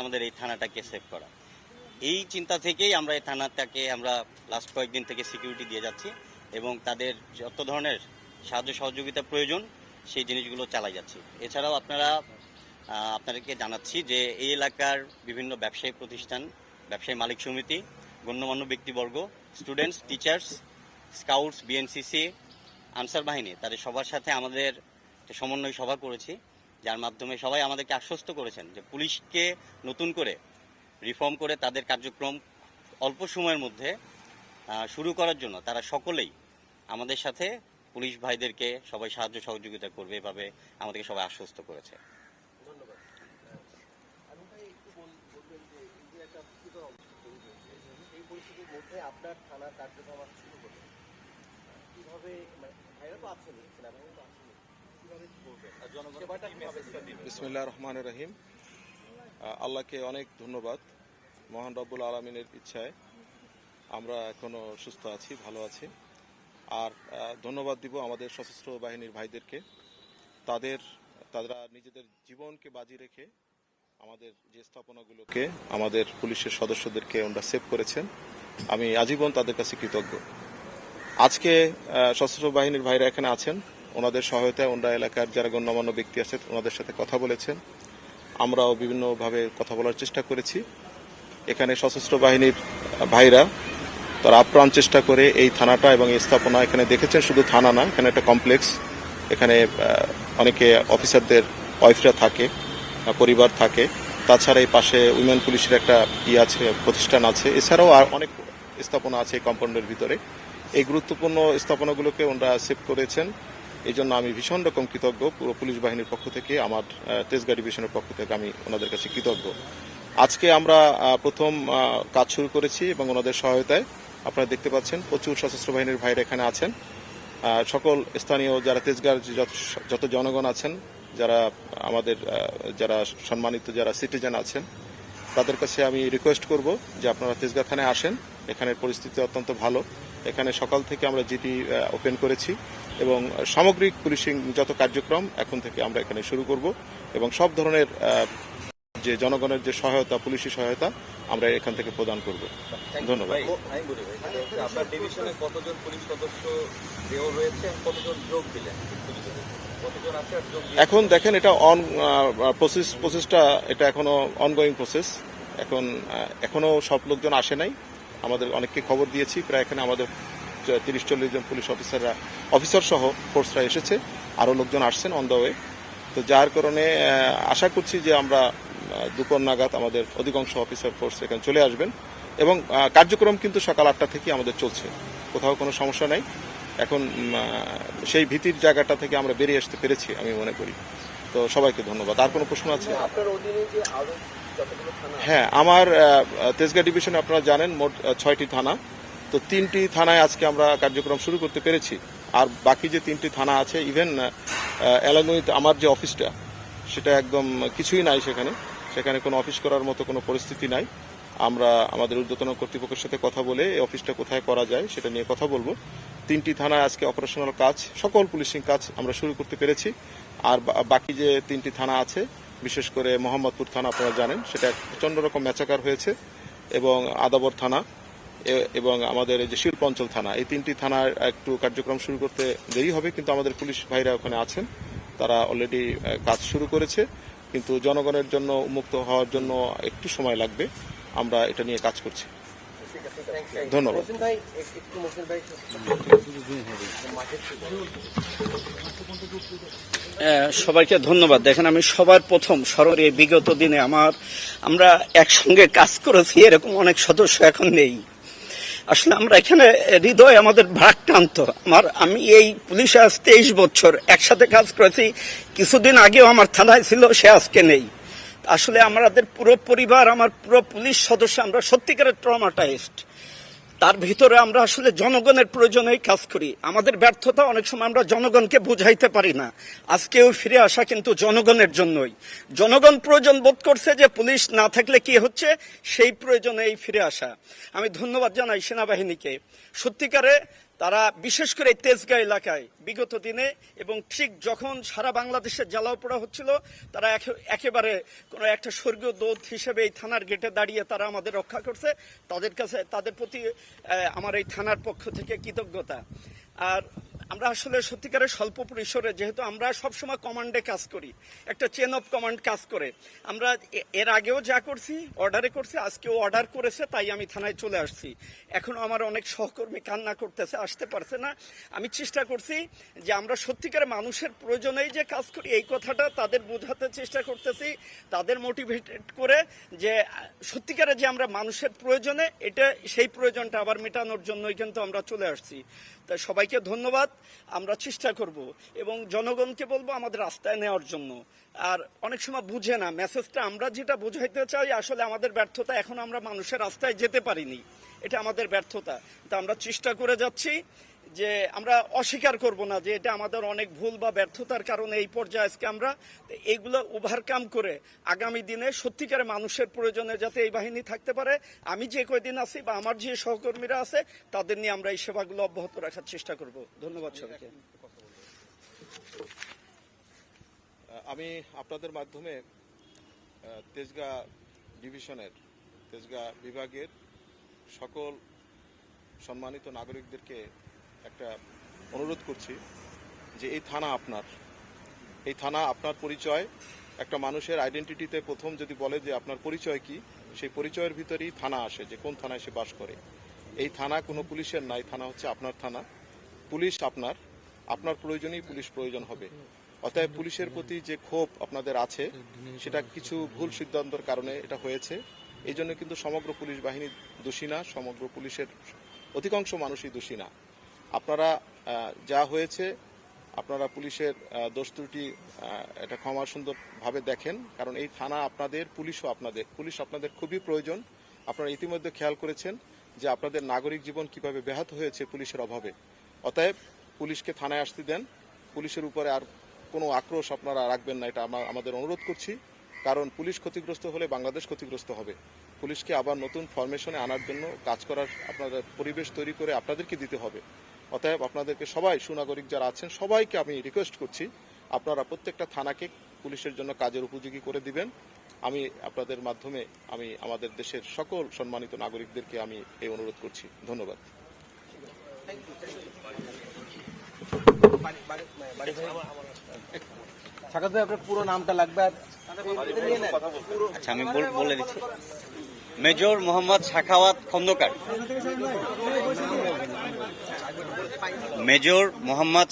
আমাদের এই থানাটাকে সেভ করা। এই চিন্তা থেকেই আমরা এই থানাটাকে আমরা লাস্ট কয়েকদিন থেকে সিকিউরিটি দিয়ে যাচ্ছি এবং তাদের যত ধরনের সাহায্য সহযোগিতা প্রয়োজন, সেই জিনিসগুলো চালাই যাচ্ছি। এছাড়াও আপনারা আপনাদেরকে জানাচ্ছি যে এই এলাকার বিভিন্ন ব্যবসায়ী প্রতিষ্ঠান, ব্যবসায়ী মালিক সমিতি, গণ্যমান্য ব্যক্তিবর্গ students teachers scouts BNCC Ansar বাহিনী, তাদের সবার সাথে আমাদের সমন্বয় সভা করেছি। যার মাধ্যমে সবাই আমাদেরকে আশ্বস্ত করেছেন যে পুলিশকে নতুন করে রিফর্ম করে তাদের কার্যক্রম অল্প সময়ের মধ্যে শুরু করার জন্য তারা সকলেই আমাদের সাথে পুলিশ ভাইদেরকে সবাই সাহায্য সহযোগিতা করবে এভাবে আমাদেরকে সবাই আশ্বস্ত করেছে। আপনার থানার কার্যক্রম শুরু হলো কীভাবে বিসমিল্লাহ রহমান রহিম। আল্লাহকে অনেক ধন্যবাদ। মহান রব্বুল আলমিনের ইচ্ছায় আমরা এখনও সুস্থ আছি, ভালো আছি। আর ধন্যবাদ দিব আমাদের সশস্ত্র বাহিনীর ভাইদেরকে। তাদের, তারা নিজেদের জীবনকে বাজি রেখে আমাদের যে স্থাপনাগুলোকে আমাদের পুলিশের সদস্যদেরকে ওনারা সেভ করেছেন। আমি আজীবন তাদের কাছে কৃতজ্ঞ। আজকে সশস্ত্র বাহিনীর ভাইরা এখানে আছেন। ওনাদের সহায়তায় ওনারা এলাকার যারা গণ্যমান্য ব্যক্তি আছে, ওনাদের সাথে কথা বলেছেন। আমরাও বিভিন্নভাবে কথা বলার চেষ্টা করেছি। এখানে সশস্ত্র বাহিনীর ভাইরা, তারা আপ্রাণ চেষ্টা করে এই থানাটা এবং স্থাপনা এখানে দেখেছেন, শুধু থানা না, এখানে একটা কমপ্লেক্স। এখানে অনেকে অফিসারদের ওয়াইফরা থাকে পরিবার থাকে। তাছাড়া এই পাশে উইমেন পুলিশের একটা ই আছে, প্রতিষ্ঠান আছে। এছাড়াও আর অনেক স্থাপনা আছে এই কম্পাউন্ডের ভিতরে। এই গুরুত্বপূর্ণ স্থাপনাগুলোকে ওনারা সেভ করেছেন। এই জন্য আমি ভীষণ রকম কৃতজ্ঞ পুরো পুলিশ বাহিনীর পক্ষ থেকে, আমার তেজগাঁ ডিভিশনের পক্ষ থেকে আমি ওনাদের কাছে কৃতজ্ঞ। আজকে আমরা প্রথম কাজ শুরু করেছি এবং ওনাদের সহায়তায় আপনারা দেখতে পাচ্ছেন প্রচুর সশস্ত্র বাহিনীর ভাইরা এখানে আছেন। সকল স্থানীয় যারা তেজগাঁর যত জনগণ আছেন, যারা আমাদের যারা সম্মানিত যারা সিটিজেন আছেন, তাদের কাছে আমি রিকোয়েস্ট করব যে আপনারা তেজগাঁ থানায় আসেন। এখানের পরিস্থিতি অত্যন্ত ভালো। এখানে সকাল থেকে আমরা জিটি ওপেন করেছি। এবং সামগ্রিক পুলিশিং যত কার্যক্রম এখন থেকে আমরা এখানে শুরু করব এবং সব ধরনের যে জনগণের যে সহায়তা পুলিশি সহায়তা আমরা এখান থেকে প্রদান করব। ধন্যবাদ? এখন দেখেন এটা অন প্রসেস প্রসেসটা এটা এখনও অনগোয়িং প্রসেস এখন এখনও সব লোকজন আসে নাই। আমাদের অনেককে খবর দিয়েছি প্রায় এখানে আমাদের তিরিশ চল্লিশ জন পুলিশ অফিসাররা অফিসার সহ ফোর্সরা এসেছে। আরও লোকজন আসছেন অন দ্য ওয়ে তো যার কারণে আশা করছি যে আমরা দুপুর নাগাদ আমাদের অধিকাংশ অফিসার ফোর্স এখানে চলে আসবেন। এবং কার্যক্রম কিন্তু সকাল আটটা থেকে আমাদের চলছে। কোথাও কোনো সমস্যা নাই। এখন সেই ভীতির জায়গাটা থেকে আমরা বেরিয়ে আসতে পেরেছি আমি মনে করি। তো সবাইকে ধন্যবাদ। আর কোনো প্রশ্ন আছে? হ্যাঁ আমার তেজগাঁ ডিভিশনে আপনারা জানেন মোট ছয়টি থানা। তো তিনটি থানায় আজকে আমরা কার্যক্রম শুরু করতে পেরেছি। আর বাকি যে তিনটি থানা আছে ইভেন উইথ আমার যে অফিসটা, সেটা একদম কিছুই নাই সেখানে। সেখানে কোনো অফিস করার মতো কোনো পরিস্থিতি নাই। আমরা আমাদের ঊর্ধ্বতন কর্তৃপক্ষের সাথে কথা বলে এই অফিসটা কোথায় করা যায় সেটা নিয়ে কথা বলব। তিনটি থানায় আজকে অপারেশনাল কাজ, সকল পুলিশিং কাজ আমরা শুরু করতে পেরেছি। আর বাকি যে তিনটি থানা আছে, বিশেষ করে মোহাম্মদপুর থানা, আপনারা জানেন, সেটা প্রচণ্ড রকম ম্যাচাকার হয়েছে। এবং আদাবর থানা এবং আমাদের যে শিল্প অঞ্চল থানা এই তিনটি থানার একটু কার্যক্রম শুরু করতে দেরি হবে কিন্তু আমাদের পুলিশ ভাইরা ওখানে আছেন তারা অলরেডি কাজ শুরু করেছে কিন্তু জনগণের জন্য উন্মুক্ত হওয়ার জন্য একটু সময় লাগবে আমরা এটা নিয়ে কাজ করছি. ধন্যবাদ। সবাইকে ধন্যবাদ দেখেন আমি সবার প্রথম সরকারি বিগত দিনে আমার আমরা একসঙ্গে কাজ করেছি এরকম অনেক সদস্য এখন নেই আসলে আমরা এখানে হৃদয় আমাদের ভারাক্রান্ত। আমার, আমি এই পুলিশে আজ তেইশ বছর একসাথে কাজ করেছি। কিছুদিন আগেও আমার থানায় ছিল, সে আজকে নেই। আসলে আমাদের পুরো পরিবার, আমার পুরো পুলিশ সদস্য, আমরা সত্যিকারের ট্রমাটাইজড। তার ভিতরে আমরা আসলে জনগণের প্রয়োজনেই কাজ করি। আমাদের ব্যর্থতা অনেক সময় আমরা জনগণকে বুঝাইতে পারি না। আজকেও ফিরে আসা কিন্তু জনগণের জন্যই। জনগণ প্রয়োজন বোধ করছে যে পুলিশ না থাকলে কি হচ্ছে, সেই প্রয়োজনেই ফিরে আসা। আমি ধন্যবাদ জানাই সেনাবাহিনীকে। সত্যিকারে তারা বিশেষ করে তেজগাঁ এলাকায় বিগত দিনে এবং ঠিক যখন সারা বাংলাদেশে জ্বালাও পোড়া হচ্ছিল, তারা একে- একেবারে কোনো একটা স্বর্গীয় দোধ হিসেবে এই থানার গেটে দাঁড়িয়ে তারা আমাদের রক্ষা করছে। তাদের কাছে তাদের প্রতি আমার এই থানার পক্ষ থেকে কৃতজ্ঞতা। আর আমরা আসলে সত্যিকারের স্বল্প পরিসরে, যেহেতু আমরা সবসময় কমান্ডে কাজ করি, একটা চেন অফ কমান্ড কাজ করে, আমরা এর আগেও যা করছি অর্ডারে করছি, আজকেও অর্ডার করেছে, তাই আমি থানায় চলে আসছি। এখনও আমার অনেক সহকর্মী কান্না করতেছে, আসতে পারছে না। আমি চেষ্টা করছি যে আমরা সত্যিকারের মানুষের প্রয়োজনেই যে কাজ করি, এই কথাটা তাদের বোঝাতে চেষ্টা করতেছি, তাদের মোটিভেটেড করে যে সত্যিকারে যে আমরা মানুষের প্রয়োজনে, এটা সেই প্রয়োজনটা আবার মেটানোর জন্যই কিন্তু আমরা চলে আসছি। তাই সবাইকে ধন্যবাদ। আমরা চেষ্টা করব এবং জনগণকে বলব আমাদের রাস্তায় নেওয়ার জন্য। আর অনেক সময় বুঝে না মেসেজটা আমরা যেটা বোঝাইতে চাই, আসলে আমাদের ব্যর্থতা এখন আমরা মানুষের রাস্তায় যেতে পারিনি। এটা আমাদের ব্যর্থতা। তা আমরা চেষ্টা করে যাচ্ছি। যে আমরা অস্বীকার করব না যে এটা আমাদের অনেক ভুল বা ব্যর্থতার কারণে এই পর্যায়ে আজকে আমরা এইগুলো ওভারকাম করে আগামী দিনে সত্যিকারে মানুষের প্রয়োজনে যাতে এই বাহিনী থাকতে পারে, আমি যে কয়দিন আছি বা আমার যে সহকর্মীরা আছে, তাদের নিয়ে আমরা এই সেবাগুলো অব্যাহত রাখার চেষ্টা করব। ধন্যবাদ সবাইকে। আমি আপনাদের মাধ্যমে তেজগা ডিভিশনের, তেজগাঁ বিভাগের সকল সম্মানিত নাগরিকদেরকে একটা অনুরোধ করছি যে এই থানা আপনার, এই থানা আপনার পরিচয়, একটা মানুষের আইডেন্টিটিতে প্রথম যদি বলে যে আপনার পরিচয় কি, সেই পরিচয়ের ভিতরেই থানা আসে যে কোন থানায় সে বাস করে। এই থানা কোনো পুলিশের নাই থানা হচ্ছে আপনার থানা। পুলিশ আপনার আপনার প্রয়োজনেই পুলিশ প্রয়োজন হবে। অতএব পুলিশের প্রতি যে ক্ষোভ আপনাদের আছে, সেটা কিছু ভুল সিদ্ধান্তের কারণে এটা হয়েছে। এই জন্য কিন্তু সমগ্র পুলিশ বাহিনী দোষী না, সমগ্র পুলিশের অধিকাংশ মানুষই দোষী না। আপনারা যা হয়েছে, আপনারা পুলিশের দোষ ত্রুটি এটা ক্ষমা সুন্দরভাবে দেখেন। কারণ এই থানা আপনাদের, পুলিশও আপনাদের। পুলিশ আপনাদের খুবই প্রয়োজন। আপনারা ইতিমধ্যে খেয়াল করেছেন যে আপনাদের নাগরিক জীবন কীভাবে ব্যাহত হয়েছে পুলিশের অভাবে। অতএব পুলিশকে থানায় আসতে দেন। পুলিশের উপরে আর কোনো আক্রোশ আপনারা রাখবেন না, এটা আমাদের অনুরোধ করছি। কারণ পুলিশ ক্ষতিগ্রস্ত হলে বাংলাদেশ ক্ষতিগ্রস্ত হবে। পুলিশকে আবার নতুন ফরমেশনে আনার জন্য কাজ করার আপনাদের পরিবেশ তৈরি করে আপনাদেরকে দিতে হবে। অতএব আপনাদেরকে সবাই সুনাগরিক যারা আছেন সবাইকে আমি রিকোয়েস্ট করছি আপনারা প্রত্যেকটা থানাকে পুলিশের জন্য কাজের উপযোগী করে দিবেন। আমি আপনাদের মাধ্যমে আমি আমাদের দেশের সকল সম্মানিত নাগরিকদেরকে আমি এই অনুরোধ করছি। ধন্যবাদ। সাকাত ভাই আপনার পুরো নামটা লাগবে আর। আচ্ছা আমি বল- দিচ্ছি। মেজর মোহাম্মদ শাখাওয়াত খন্দকার। মেজর মোহাম্মদ